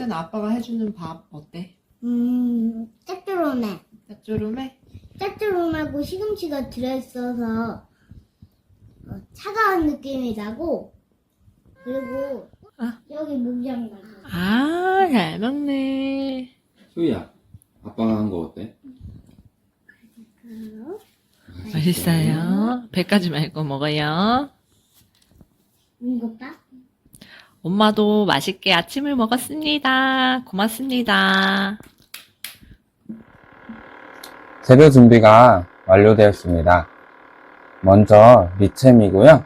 시연 아빠가 해주는 밥 어때? 음, 짭조름해. 짭조름해? 짭조름하고 시금치가 들어있어서 어, 차가운 느낌이 나고 그리고 아. 여기 목장 나고 아, 잘 먹네. 소희야, 아빠가 한 거 어때? 맛있어요. 배까지 말고 먹어요. 이거 봐. 엄마도 맛있게 아침을 먹었습니다. 고맙습니다. 재료 준비가 완료되었습니다. 먼저 리챔이고요.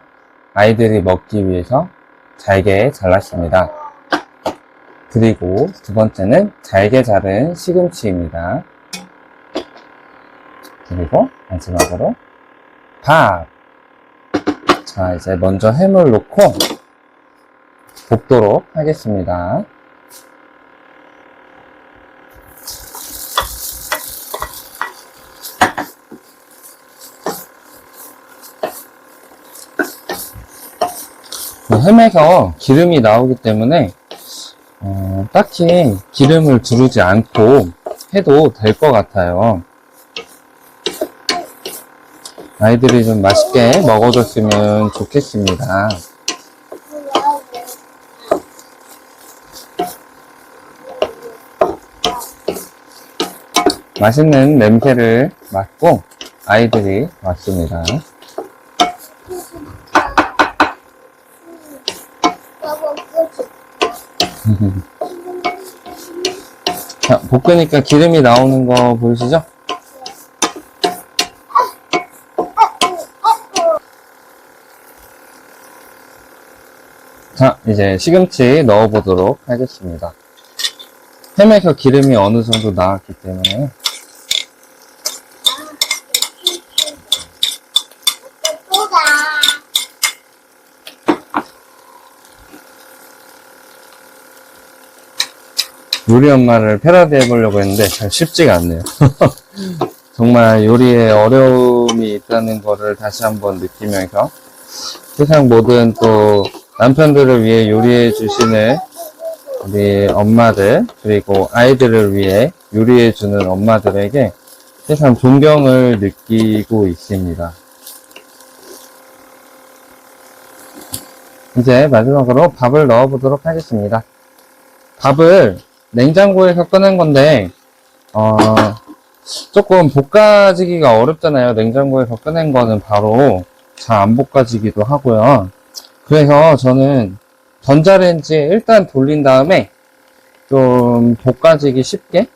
아이들이 먹기 위해서 잘게 잘랐습니다. 그리고 두 번째는 잘게 자른 시금치입니다. 그리고 마지막으로 밥. 자, 이제 먼저 햄을 넣고 볶도록 하겠습니다. 그 햄에서 기름이 나오기 때문에 어, 딱히 기름을 두르지 않고 해도 될 것 같아요. 아이들이 좀 맛있게 먹어줬으면 좋겠습니다. 맛있는 냄새를 맡고 아이들이 왔습니다. 자, 볶으니까 기름이 나오는 거 보이시죠? 자, 이제 시금치 넣어보도록 하겠습니다. 햄에서 기름이 어느 정도 나왔기 때문에 요리 엄마를 패러디 해보려고 했는데 잘 쉽지가 않네요. 정말 요리에 어려움이 있다는 거를 다시 한번 느끼면서 세상 모든 또 남편들을 위해 요리해 주시는 우리 엄마들 그리고 아이들을 위해 요리해 주는 엄마들에게 세상 존경을 느끼고 있습니다. 이제 마지막으로 밥을 넣어 보도록 하겠습니다. 밥을 냉장고에서 꺼낸 건데, 어, 조금 볶아지기가 어렵잖아요. 냉장고에서 꺼낸 거는 바로 잘 안 볶아지기도 하고요. 그래서 저는 전자레인지에 일단 돌린 다음에 좀 볶아지기 쉽게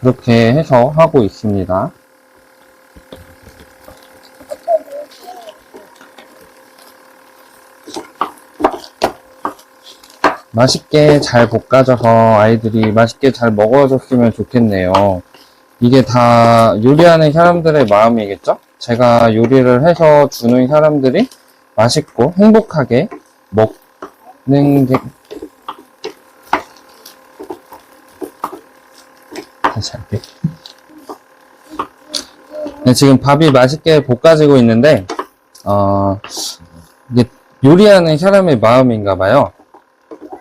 그렇게 해서 하고 있습니다. 맛있게 잘 볶아져서 아이들이 맛있게 잘 먹어줬으면 좋겠네요. 이게 다 요리하는 사람들의 마음이겠죠? 제가 요리를 해서 주는 사람들이 맛있고 행복하게 먹는 게 다시 할게. 네, 지금 밥이 맛있게 볶아지고 있는데 어, 이게 요리하는 사람의 마음인가 봐요.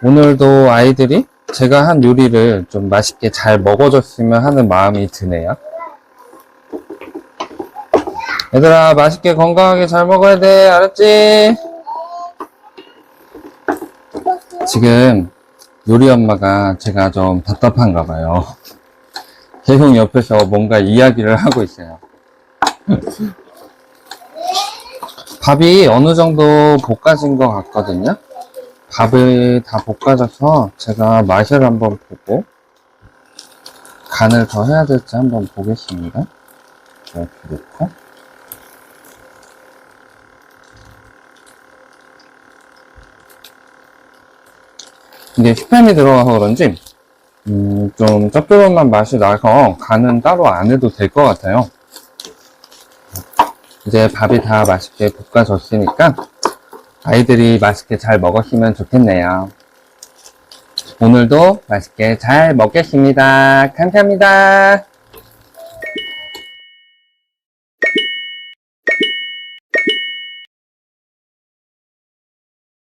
오늘도 아이들이 제가 한 요리를 좀 맛있게 잘 먹어줬으면 하는 마음이 드네요. 얘들아, 맛있게 건강하게 잘 먹어야 돼. 알았지? 지금 요리 엄마가 제가 좀 답답한가 봐요. 계속 옆에서 뭔가 이야기를 하고 있어요. 밥이 어느 정도 볶아진 것 같거든요. 밥을 다 볶아져서 제가 맛을 한번 보고 간을 더 해야 될지 한번 보겠습니다. 이렇게 넣고 이게 스팸이 들어가서 그런지 음, 좀 짭조름한 맛이 나서 간은 따로 안 해도 될 것 같아요. 이제 밥이 다 맛있게 볶아졌으니까 아이들이 맛있게 잘 먹었으면 좋겠네요. 오늘도 맛있게 잘 먹겠습니다. 감사합니다.